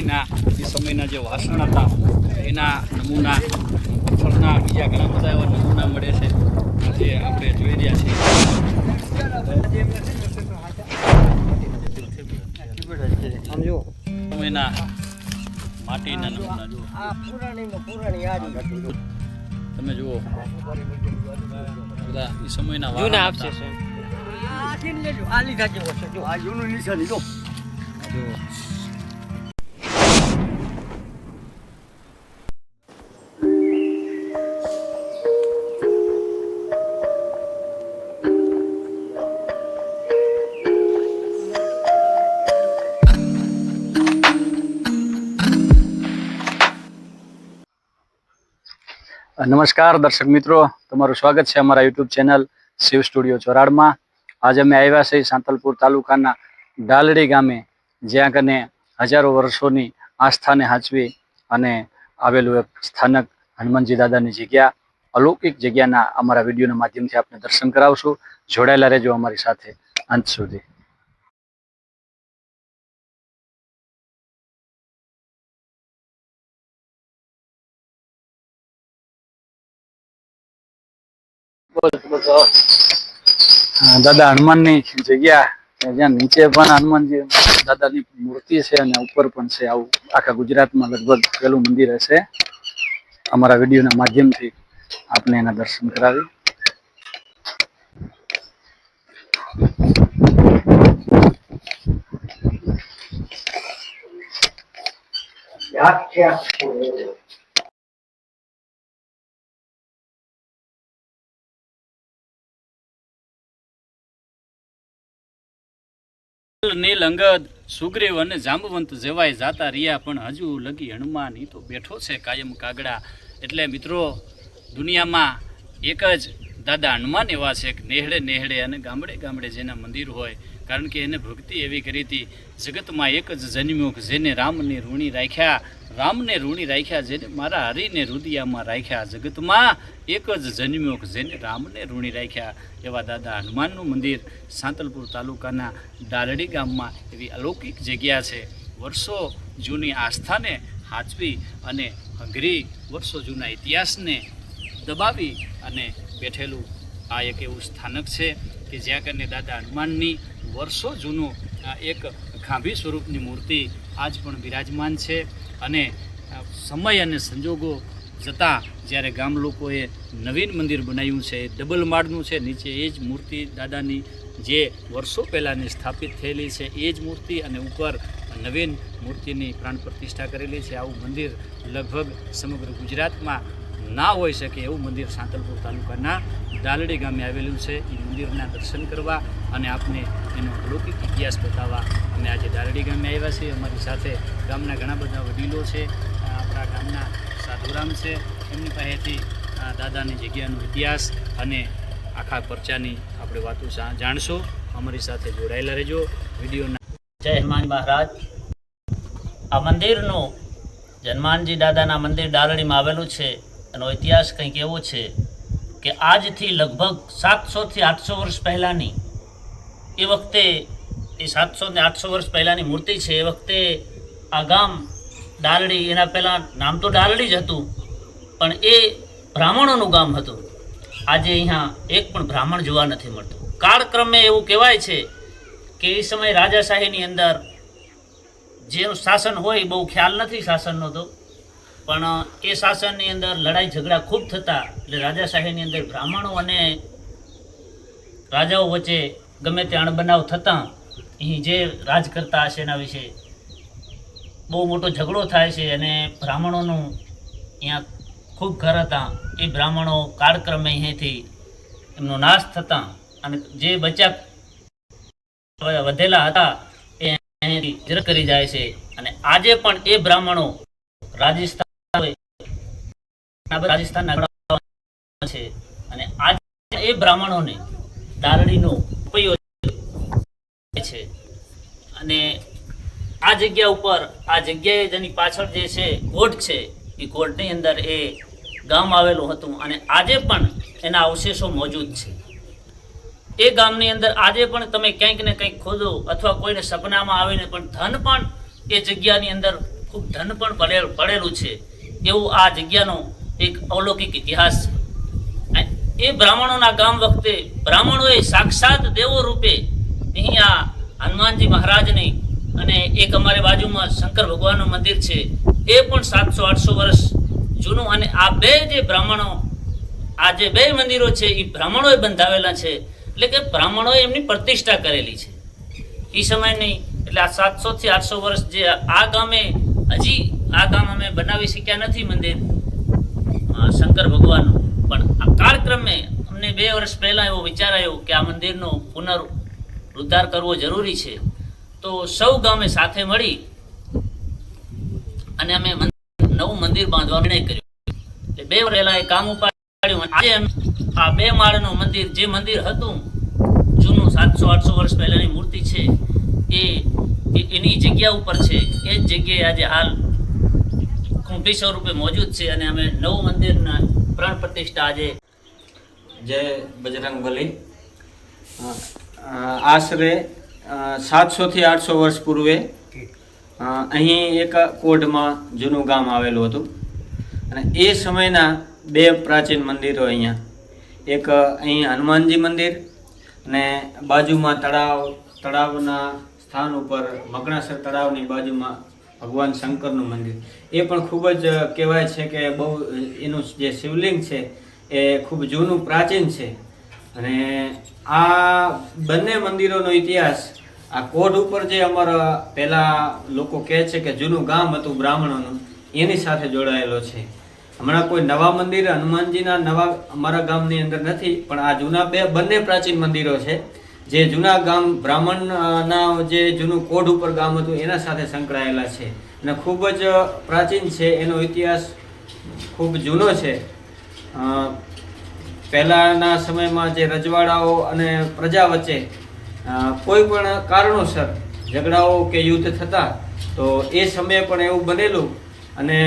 એના એ સમયના જે વાસણ હતા એના નમૂના પથ્થરના બીજા ઘણા બધા એવા નમૂના મળે છે જે આપણે જોઈ રહ્યા છીએ. સમયના માટીના નમૂના જુઓ. તમે જુઓ. બધા એ સમયના. જુઓ. નમસ્કાર દર્શક મિત્રો, તમારું સ્વાગત છે અમારા યુટ્યુબ ચેનલ શિવ સ્ટુડિયો ચોરાડમાં. આજે અમે આવ્યા છે સાંતલપુર તાલુકાના ડાલડી ગામે, જ્યાં કને હજારો વર્ષોની આસ્થાને હાચવી અને આવેલું એક સ્થાનક હનુમાનજી દાદાની જગ્યા, અલૌકિક જગ્યાના અમારા વિડીયોના માધ્યમથી આપણે દર્શન કરાવશું. જોડાયેલા રહેજો અમારી સાથે, અંત સુધી. દાદા હનુમાનની જગ્યા જ્યાં નીચે પણ હનુમાનજી, દાદાની મૂર્તિ છે અને ઉપર પણ છે આવું. આખા ગુજરાતમાં લગભગ પહેલું મંદિર હશે. અમારા વિડીયોના માધ્યમથી આપને એના દર્શન કરાવી. નીલ અંગદ સુગ્રીવ અને જાંબવંત જેવાય જાતા રહ્યા, પણ હજુ લગી હનુમાન તો બેઠો છે કાયમ કાગડા. એટલે મિત્રો, દુનિયામાં એક જ દાદા હનુમાન એવા છે કે નેહડે નેહડે અને ગામડે ગામડે જેના મંદિર હોય કારણ કે એને ભક્તિ એવી કરી હતી, જગતમાં એક જ જન્મ્યો જેને રામને ઋણી રાખ્યા, રામને ઋણી રાખ્યા, જેને મારા હરિને રુદિયામાં રાખ્યા. જગતમાં એક જ જન્મ્યો જેને રામને ઋણી રાખ્યા. એવા દાદા હનુમાનનું મંદિર સાંતલપુર તાલુકાના ડાલડી ગામમાં એવી અલૌકિક જગ્યા છે. વર્ષો જૂની આસ્થાને હાચવી અને અઘરી વર્ષો જૂના ઇતિહાસને દબાવી અને બેઠેલું આ એક એવું સ્થાનક છે. કે જ્યાં કરીને દાદા હનુમાનની વર્ષો જૂનું એક ખાંભી સ્વરૂપની મૂર્તિ આજ પણ બિરાજમાન છે. અને સમય અને સંજોગો જતાં જ્યારે ગામ લોકોએ નવીન મંદિર બનાવ્યું છે, ડબલ માળનું છે, નીચે એ જ મૂર્તિ દાદાની જે વર્ષો પહેલાંની સ્થાપિત થયેલી છે, એ જ મૂર્તિ અને ઉપર નવીન મૂર્તિની પ્રાણ પ્રતિષ્ઠા કરેલી છે. આવું મંદિર લગભગ સમગ્ર ગુજરાતમાં ના હોઈ શકે એવું મંદિર સાંતલપુર તાલુકાના દાલડી ગામે આવેલું છે. એ મંદિરના દર્શન કરવા અને આપને એનો અલૌકિક ઇતિહાસ બતાવવા અમે આજે દાલડી ગામે આવ્યા છીએ. અમારી સાથે ગામના ઘણા બધા વડીલો છે. આપણા ગામના સાધુરામ છે. એમની પાસેથી દાદાની જગ્યાનો ઇતિહાસ અને આખા પરચાની આપણે વાતો જાણશો. અમારી સાથે જોડાયેલા રહેજો. વિડીયોના જય હનુમાન મહારાજ. આ મંદિરનું જન્માનજી દાદાના મંદિર ડાલડીમાં આવેલું છે. એનો ઇતિહાસ કંઈક એવો છે કે આજથી લગભગ સાતસોથી આઠસો વર્ષ પહેલાંની, એ વખતે એ સાતસો ને આઠસો વર્ષ પહેલાંની મૂર્તિ છે, એ વખતે આ ગામ ડાલડી એના પહેલાં નામ તો ડાલડી જ હતું, પણ એ બ્રાહ્મણોનું ગામ હતું. આજે અહીંયા એક પણ બ્રાહ્મણ જોવા નથી મળતું. કાળક્રમે એવું કહેવાય છે કે એ સમયે રાજાશાહીની અંદર જેનું શાસન હોય બહુ ખ્યાલ નથી શાસનનો તો પણ એ શાસનની અંદર લડાઈ ઝઘડા ખૂબ થતા, એટલે રાજાશાહીની અંદર બ્રાહ્મણો અને રાજાઓ વચ્ચે ગમે તે અણબનાવ થતાં, અહીં જે રાજ કરતા હશે એના વિશે બહુ મોટો ઝઘડો થાય છે અને બ્રાહ્મણોનું અહીંયા ખૂબ ઘર હતા. એ બ્રાહ્મણો કાળક્રમે અહીંથી એમનો નાશ થતાં અને જે બચ્યા વધેલા હતા, એ અહીંથી કરી જાય છે. અને આજે પણ એ બ્રાહ્મણો રાજસ્થાન રાજસ્થાનના છે. અને આજે એ બ્રાહ્મણોને દારડીનો ઉપયોગ છે. અને આ જગ્યા ઉપર, આ જગ્યાએ જેની પાછળ જે છે કોટ છે, એ કોટની અંદર એ ગામ આવેલું હતું અને આજે પણ એના અવશેષો મોજૂદ છે. એ ગામની અંદર આજે પણ તમે કંઈક ને કંઈક ખોદો અથવા કોઈને સપનામાં આવીને પણ ધન પણ એ જગ્યાની અંદર ખૂબ ધન પણ પડેલું છે. એવું આ જગ્યાનો એક અવલૌકિક ઇતિહાસ છે. એ બ્રાહ્મણોના ગામ વખતે બ્રાહ્મણોએ સાક્ષાત દેવો રૂપે અહીંયા હનુમાનજી મહારાજની અને એક અમારી બાજુમાં શંકર ભગવાનનું મંદિર છે, એ પણ સાતસો આઠસો વર્ષ જૂનું અને આ બે જે બ્રાહ્મણો, આ જે બે મંદિરો છે એ બ્રાહ્મણોએ બંધાવેલા છે. એટલે કે બ્રાહ્મણોએ એમની પ્રતિષ્ઠા કરેલી છે. એ સમયની, એટલે આ સાતસોથી આઠસો વર્ષ જે આ ગામે, હજી આ ગામ અમે બનાવી શક્યા નથી મંદિર. શંકર ભગવાનનું પણ આ કાળક્રમે અમને બે વર્ષ પહેલાં એવો વિચાર આવ્યો કે આ મંદિરનો પુનરુદ્ધાર કરવો જરૂરી છે. તો સૌ ગામે સાથે મળી અને અમે નવું મંદિર બાંધવા નિર્ણય કર્યો. એટલે બે વર્ષ પહેલા એ કામ ઉપાડ્યું. આજે આ બે માળનું મંદિર, જે મંદિર હતું, જૂનું સાતસો, આઠસો વર્ષ પહેલાની મૂર્તિ છે એ- એની જગ્યા ઉપર છે. એ જ જગ્યાએ આજે હાલ કુંભી સ્વરૂપે મોજૂદ છે અને અમે નવું મંદિરના પ્રાણ પ્રતિષ્ઠા આજે જય બજરંગ બલી. આશરે સાતસોથી આઠસો વર્ષ પૂર્વે અહીં એક કોટમાં જૂનું ગામ આવેલું હતું. અને એ સમયના બે પ્રાચીન મંદિરો અહીંયા. એક અહીં હનુમાનજી મંદિર અને બાજુમાં તળાવ, તળાવના સ્થાન ઉપર મકણાસર તળાવની બાજુમાં ભગવાન શંકરનું મંદિર. એ પણ ખૂબ જ કહેવાય છે કે બહુ એનું જે શિવલિંગ છે, એ ખૂબ જૂનું, પ્રાચીન છે. અને આ બંને મંદિરોનો ઇતિહાસ, આ કોઢ ઉપર જે અમારા પહેલા લોકો કહે છે કે જૂનું ગામ હતું બ્રાહ્મણોનું, એની સાથે જોડાયેલો છે. હમણાં કોઈ નવા મંદિર, હનુમાનજીના નવા અમારા ગામની અંદર નથી, પણ આ જૂના બે, બંને પ્રાચીન મંદિરો છે, જે જૂના ગામ બ્રાહ્મણના જે જૂનું કોઢ ઉપર ગામ હતું, એના સાથે સંકળાયેલા છે. અને ખૂબ જ પ્રાચીન છે, એનો ઇતિહાસ ખૂબ જૂનો છે. પહેલાંના સમયમાં જે રજવાડાઓ અને પ્રજા વચ્ચે કોઈ પણ કારણોસર ઝઘડાઓ કે યુદ્ધ થતા, તો એ સમયે પણ એવું બનેલું અને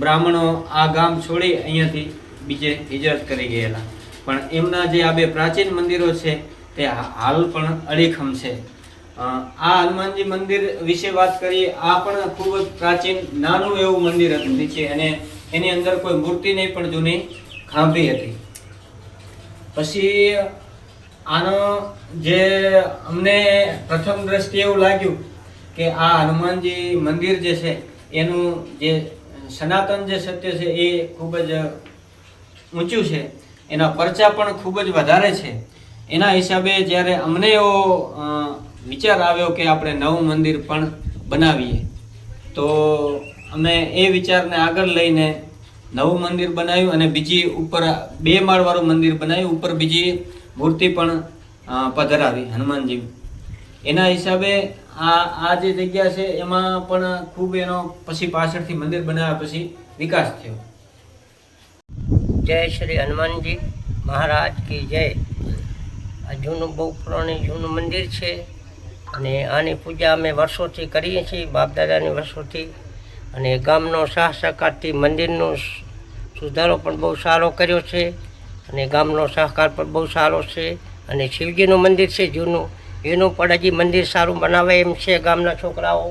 બ્રાહ્મણો આ ગામ છોડી અહીંયાથી બીજે હિજરત કરી ગયેલા. પણ એમના જે આ બે પ્રાચીન મંદિરો છે, તે હાલ પણ અડીખમ છે. આ હનુમાનજી મંદિર વિશે વાત કરીએ, આ પણ ખૂબ જ પ્રાચીન, નાનું એવું મંદિર હતું છે અને એની અંદર કોઈ મૂર્તિ નહીં, પણ જૂની ખાંભી હતી. પછી આનો જે અમને પ્રથમ દ્રષ્ટિએ એવું લાગ્યું કે આ હનુમાનજી મંદિર જે છે, એનું જે સનાતન જે સત્ય છે, એ ખૂબ જ ઊંચું છે. એના પરચા પણ ખૂબ જ વધારે છે. એના હિસાબે જ્યારે અમને એવો વિચાર આવ્યો કે આપણે નવું મંદિર પણ બનાવીએ. તો અમે એ વિચારને આગળ લઈને નવું મંદિર બનાવ્યું અને બીજી ઉપર બે માળવાળું મંદિર બનાવ્યું, ઉપર બીજી મૂર્તિ પણ પધરાવી હનુમાનજી. એના હિસાબે આ આ જે જગ્યા છે એમાં પણ ખૂબ એનો પછી પાછળથી મંદિર બનાવ્યા પછી વિકાસ થયો. જય શ્રી હનુમાનજી મહારાજ કી જય. આ જૂનું બહુ પુરાણી જૂનું મંદિર છે. અને આની પૂજા અમે વર્ષોથી કરીએ છીએ, બાપદાદાની વર્ષોથી. અને ગામનો સાહ સહકારથી મંદિરનો સુધારો પણ બહુ સારો કર્યો છે. અને ગામનો સહકાર પણ બહુ સારો છે. અને શિવજીનું મંદિર છે, જૂનું. એનું પણ હજી મંદિર સારું બનાવે એમ છે ગામના છોકરાઓ.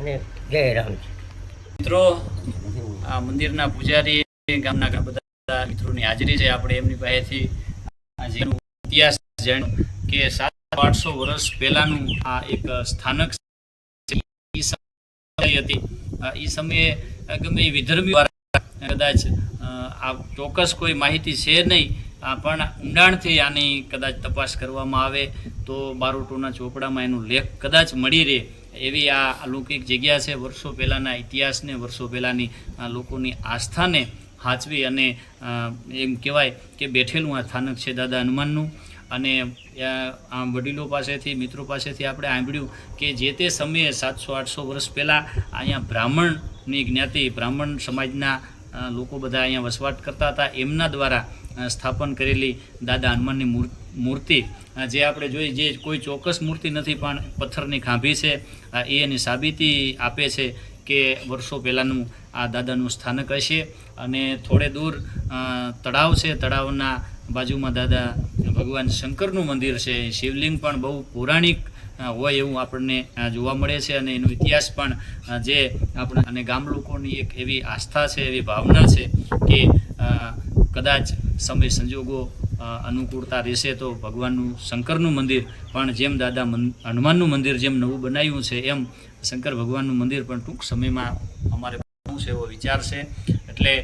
અને જય રામજી મિત્રો, આ મંદિરના પૂજારી ગામના બધા મિત્રોની હાજરી છે. આપણે એમની પાસેથી ઇતિહાસ જાણ્યો કે સાત આઠસો વર્ષ પહેલાનું આ એક સ્થાનક હતી. એ સમયે ગમે વિધર્મી કદાચ આ ચોક્કસ કોઈ માહિતી છે નહીં પણ ઊંડાણથી આની કદાચ તપાસ કરવામાં આવે તો બારોટોના ચોપડામાં એનો લેખ કદાચ મળી રહે એવી આ અલૌકિક જગ્યા છે. વર્ષો પહેલાંના ઇતિહાસને, વર્ષો પહેલાંની લોકોની આસ્થાને હાચવી અને એમ કહેવાય કે બેઠેલું આ સ્થાનક છે દાદા હનુમાનનું. અને આ આ વડીલો પાસેથી, મિત્રો પાસેથી આપણે સાંભળ્યું કે જે તે સમયે સાતસો, આઠસો વર્ષ પહેલાં અહીંયા બ્રાહ્મણની જ્ઞાતિ, બ્રાહ્મણ સમાજના લોકો બધા અહીંયા વસવાટ કરતા હતા, એમના દ્વારા સ્થાપન કરેલી દાદા હનુમાનની મૂર- મૂર્તિ. જે આપણે જોઈ, જે કોઈ ચોક્કસ મૂર્તિ નથી, પણ પથ્થરની ખાંભી છે. એ એની સાબિતી આપે છે કે વર્ષો પહેલાંનું આ દાદાનું સ્થાનક હશે. અને થોડે દૂર તળાવ છે. તળાવના બાજુમાં દાદા ભગવાન શંકરનું મંદિર છે, શિવલિંગ પણ બહુ પૌરાણિક હોય એવું આપણને જોવા મળે છે અને એનો ઇતિહાસ પણ જે આપણે અને ગામ લોકોની એક એવી આસ્થા છે, એવી ભાવના છે કે કદાચ સમય સંજોગો અનુકૂળતા રહેશે તો ભગવાનનું, શંકરનું મંદિર પણ જેમ દાદા મન- હનુમાનનું મંદિર જેમ નવું બનાવ્યું છે, એમ શંકર ભગવાનનું મંદિર પણ ટૂંક સમયમાં અમારે છે એવો વિચાર છે. એટલે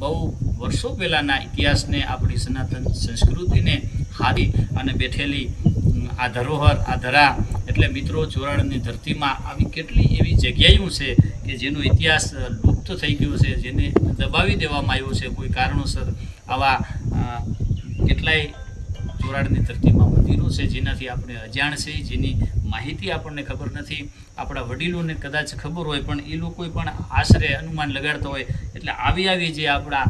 બહુ વર્ષો પહેલાંના ઇતિહાસને આપણી સનાતન સંસ્કૃતિને હારી અને બેઠેલી આ ધરોહર, આ ધરા, એટલે મિત્રો ચોરાણની ધરતીમાં આવી કેટલી એવી જગ્યાઓ છે કે જેનો ઇતિહાસ લુપ્ત થઈ ગયો છે, જેને દબાવી દેવામાં આવ્યો છે, કોઈ કારણોસર આવા કેટલાય ચોરાડની ધરતીમાં મંદિરો છે, જેનાથી આપણે અજાણ છે, જેની માહિતી આપણને ખબર નથી. આપણા વડીલોને કદાચ ખબર હોય, પણ એ લોકો પણ આશરે અનુમાન લગાડતા હોય. એટલે આવી આવી જે આપણા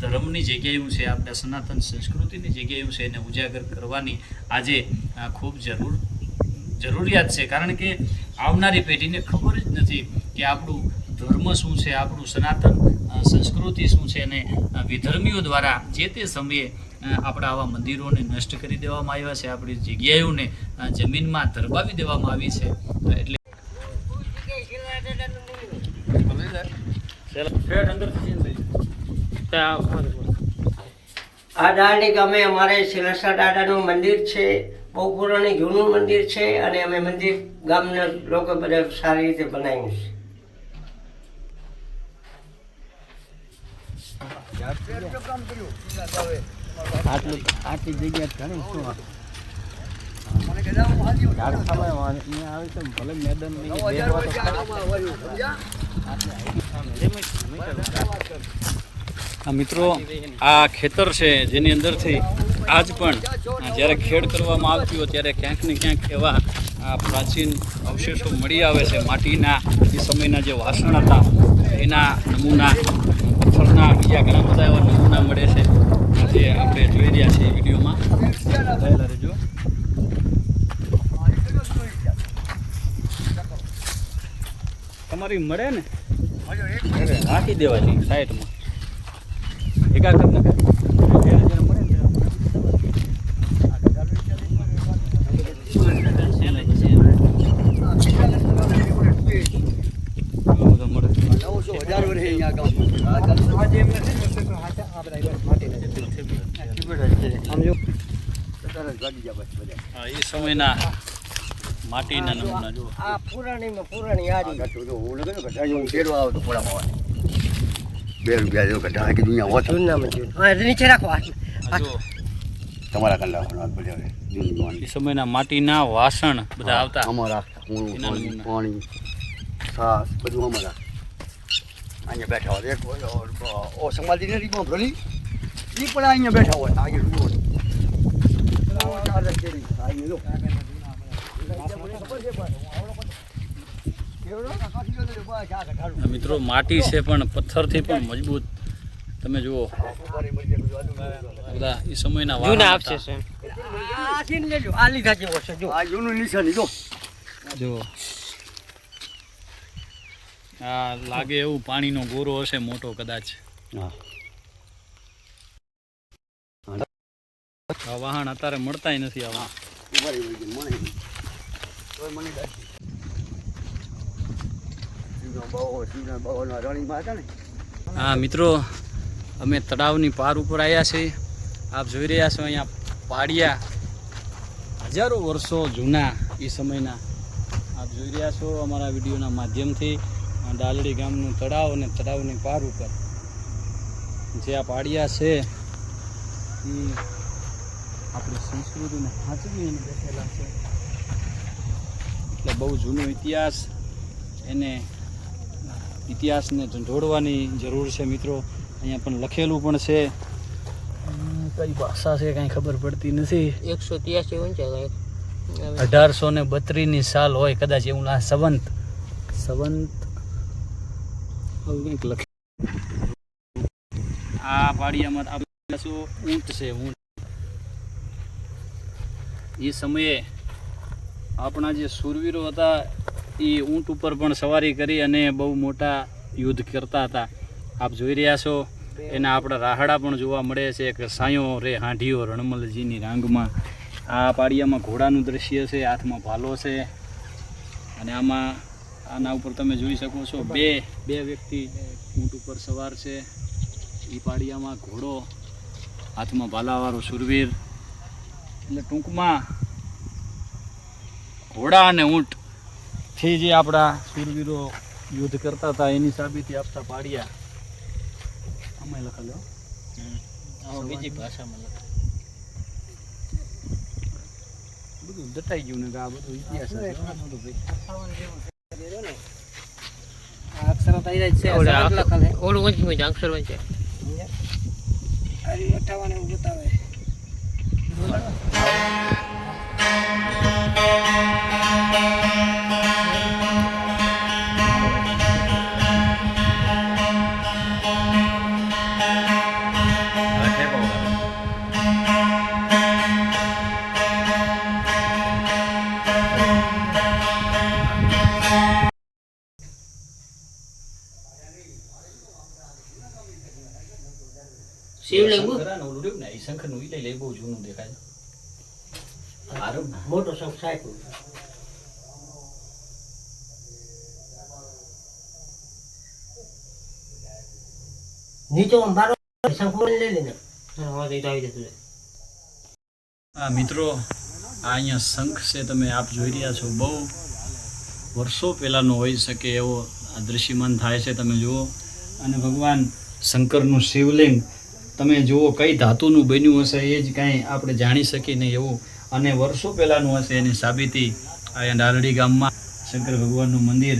ધર્મની જગ્યાઓ છે, આપણા સનાતન સંસ્કૃતિની જગ્યાઓ છે, એને ઉજાગર કરવાની આજે ખૂબ જરૂર, જરૂરિયાત છે. કારણ કે આવનારી પેઢીને ખબર જ નથી કે આપણું ધર્મ શું છે, આપણું સનાતન સંસ્કૃતિ શું છે અને વિધર્મીઓ દ્વારા જે તે સમયે આપણા આવા મંદિરોને નષ્ટ કરી દેવામાં આવ્યા છે આપણી જગ્યાઓને જમીનમાં ધરબાવી દેવામાં આવી છે. એટલે આ દાંડી ગામે અમારે શિલસા દાદાનું મંદિર છે બહુ પુરાણી જૂનું મંદિર છે અને અમે મંદિર ગામના લોકો બધા સારી રીતે બનાવ્યું છે. આ મિત્રો, આ ખેતર છે જેની અંદરથી આજ પણ જ્યારે ખેડ કરવામાં આવતી હોય ત્યારે ક્યાંક ને ક્યાંક એવા પ્રાચીન અવશેષો મળી આવે છે માટીના, એ સમયના જે વાસણ હતા, એના નમૂના, પથ્થરના બીજા ઘણા બધા એવા નમૂના મળે છે. જે આપણે જોઈ રહ્યા છીએ વિડીયોમાં. જોયેલા રહેજો. તમારી મળે ને? રાખી દેવાની સાઈડમાં. એકા કરી નાખે જ્યારે જ્યારે મળે ને ત્યારે મળે હા, એ સમયના માટીના નમૂના જો આ પુરાણીમાં પુરાણી યાદી બે રૂપિયા જેવું કઢા કે દુનિયા હોત જૂનામાં જૂન હા નીચે રાખો આ જો તમારા કંડા એ સમયના માટીના વાસણ બધા આવતા. અમારા એના પાણી સાસ બધું અમારા અહીંયા બેઠા હોય એક ઓ સમાધિ નથી પણ ભલી એ પણ અહીંયા બેઠા હોય આગળ આ મિત્રો માટી છે પણ પથ્થરથી પણ મજબૂત. તમે જુઓ. બધા એ સમયના વાહન આપશે આ આ લીધા જેવો છે. જો આ જૂનું નિશાની જો. જો આ લાગે એવું પાણીનો ગોરો હશે મોટો કદાચ. હા. વાહન અત્યારે મળતાય નથી આવા. ઉભારી વળી ગઈ મને તોય મને હા, મિત્રો, અમે તળાવની પાર ઉપર આવ્યા છીએ. આપ જોઈ રહ્યા છો અહીંયા પાડિયા. હજારો વર્ષો જૂના એ સમયના. આપ જોઈ રહ્યા છો અમારા વિડીયોના માધ્યમથી ડાલડી ગામનું તળાવ અને તળાવની પાર ઉપર. જે આ પાડિયા છે એ આપણી સંસ્કૃતિને સાચવીને બેઠેલા છે. એટલે બહુ જૂનો ઇતિહાસ એને ઇતિહાસને ઢંઢોળવાની જરૂર છે મિત્રો. અહીંયા પણ લખેલું પણ છે. કઈ ભાષા છે કાંઈ ખબર પડતી નથી. એકસો ત્યાસી ઊંચા અઢારસો ને બત્રીસની સાલ હોય કદાચ એવું ના સંવંત. સંવંત. કંઈક લખે. આ પાડિયામાં આપણે શું ઊંટ છે ઊંટ. એ સમયે આપણા જે શૂરવીરો હતા, એ ઊંટ ઉપર પણ સવારી કરી અને બહુ મોટા યુદ્ધ કરતા હતા. આપ જોઈ રહ્યા છો, એના આપણા રાહડા પણ જોવા મળે છે કે સાયો રે હાંઢીઓ રણમલજીની રાંગમાં. આ પાડિયામાં ઘોડાનું દ્રશ્ય છે, હાથમાં ભાલો છે. અને આમાં, આના ઉપર તમે જોઈ શકો છો, બે બે વ્યક્તિ ઊંટ ઉપર સવાર છે. એ પાડિયામાં ઘોડો, હાથમાં ભાલાવાળો સુરવીર એટલે ટૂંકમાં ઘોડા અને ઊંટથી જે આપણા સુરવીરો યુદ્ધ કરતા હતા એની સાબિતી આપતા પાડ્યા. અમે લખેલો બીજી ભાષામાં લખે. બધું દટાઈ ગયું ને કે આ બધું ઇતિહાસ અક્ષર છે. આ અઠાવન એવું ઓલું Thank you. શિવલિંગ શંકરાનું ઓલું રહ્યું ને, એ શંખનું લઈ લે, બહુ જૂનું દેખાય છે. મોટો શંખ સાહેબ નીચે આમ શંખ લઈ લેને હા તો આવી જતું આ મિત્રો આ અહીંયા શંખ છે તમે આપ જોઈ રહ્યા છો. બહુ વર્ષો પહેલાંનો હોઈ શકે એવો આ દ્રશ્યમાન થાય છે તમે જુઓ. અને ભગવાન શંકરનું શિવલિંગ તમે જુઓ કઈ ધાતુનું બન્યું હશે એ જ કાંઈ આપણે જાણી શકીએ નહીં એવું. અને વર્ષો પહેલાંનું હશે એની સાબિતી આ ડાલડી ગામમાં શંકર ભગવાનનું મંદિર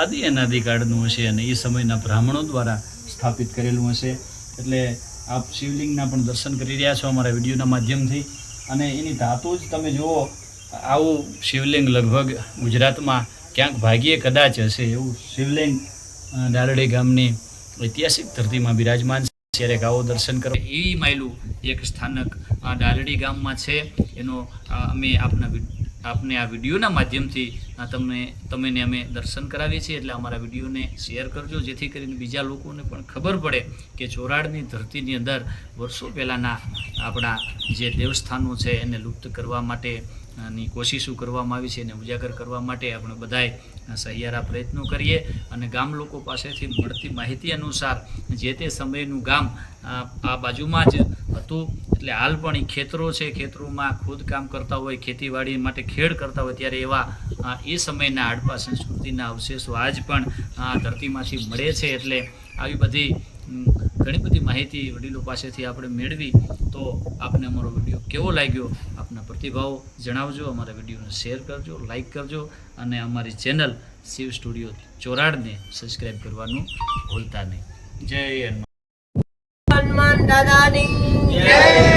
આદિ અનાદિકાળનું હશે અને એ સમયના બ્રાહ્મણો દ્વારા સ્થાપિત કરેલું હશે. એટલે આપ શિવલિંગના પણ દર્શન કરી રહ્યા છો અમારા વિડીયોના માધ્યમથી. અને એની ધાતુ જ તમે જુઓ, આવું શિવલિંગ લગભગ ગુજરાતમાં ક્યાંક ભાગ્યે કદાચ હશે એવું શિવલિંગ ડાલડી ગામની ઐતિહાસિક ધરતીમાં બિરાજમાન છે ત્યારે ગાવો દર્શન કરો. એવી માયલું એક સ્થાનક, આ ડાલડી ગામમાં છે. એનો અમે આપના આપને આ વિડીયોના માધ્યમથી તમને તમને અમે દર્શન કરાવીએ છીએ. એટલે અમારા વિડીયોને શેર કરજો, જેથી કરીને બીજા લોકોને પણ ખબર પડે કે ચોરાડની ધરતીની અંદર વર્ષો પહેલાંના આપણા જે દેવસ્થાનો છે, એને લુપ્ત કરવા માટે ની કોશિશો કરવામાં આવી છે એને ઉજાગર કરવા માટે આપણે બધાએ સહિયારા પ્રયત્નો કરીએ અને ગામ લોકો પાસેથી મળતી માહિતી અનુસાર જે તે સમયનું ગામ આ બાજુમાં જ હતું. એટલે હાલ પણ એ ખેતરો છે. ખેતરોમાં ખોદકામ કરતા હોય, ખેતીવાડી માટે ખેડ કરતા હોય ત્યારે એવા એ સમયના હડપા સંસ્કૃતિના અવશેષો આજ પણ, આ, ધરતીમાંથી મળે છે. એટલે આવી બધી ઘણી બધી માહિતી વડીલો પાસેથી આપણે મેળવી. તો આપને અમારો વીડિયો કેવો લાગ્યો? આપના પ્રતિભાવો જણાવજો, અમારા વિડીયોને શેર કરજો લાઇક કરજો અને અમારી ચેનલ શિવ સ્ટુડિયો ચોરાડને સબસ્ક્રાઈબ કરવાનું ભૂલતા નહીં. જય હનુમાન દાદાની જય!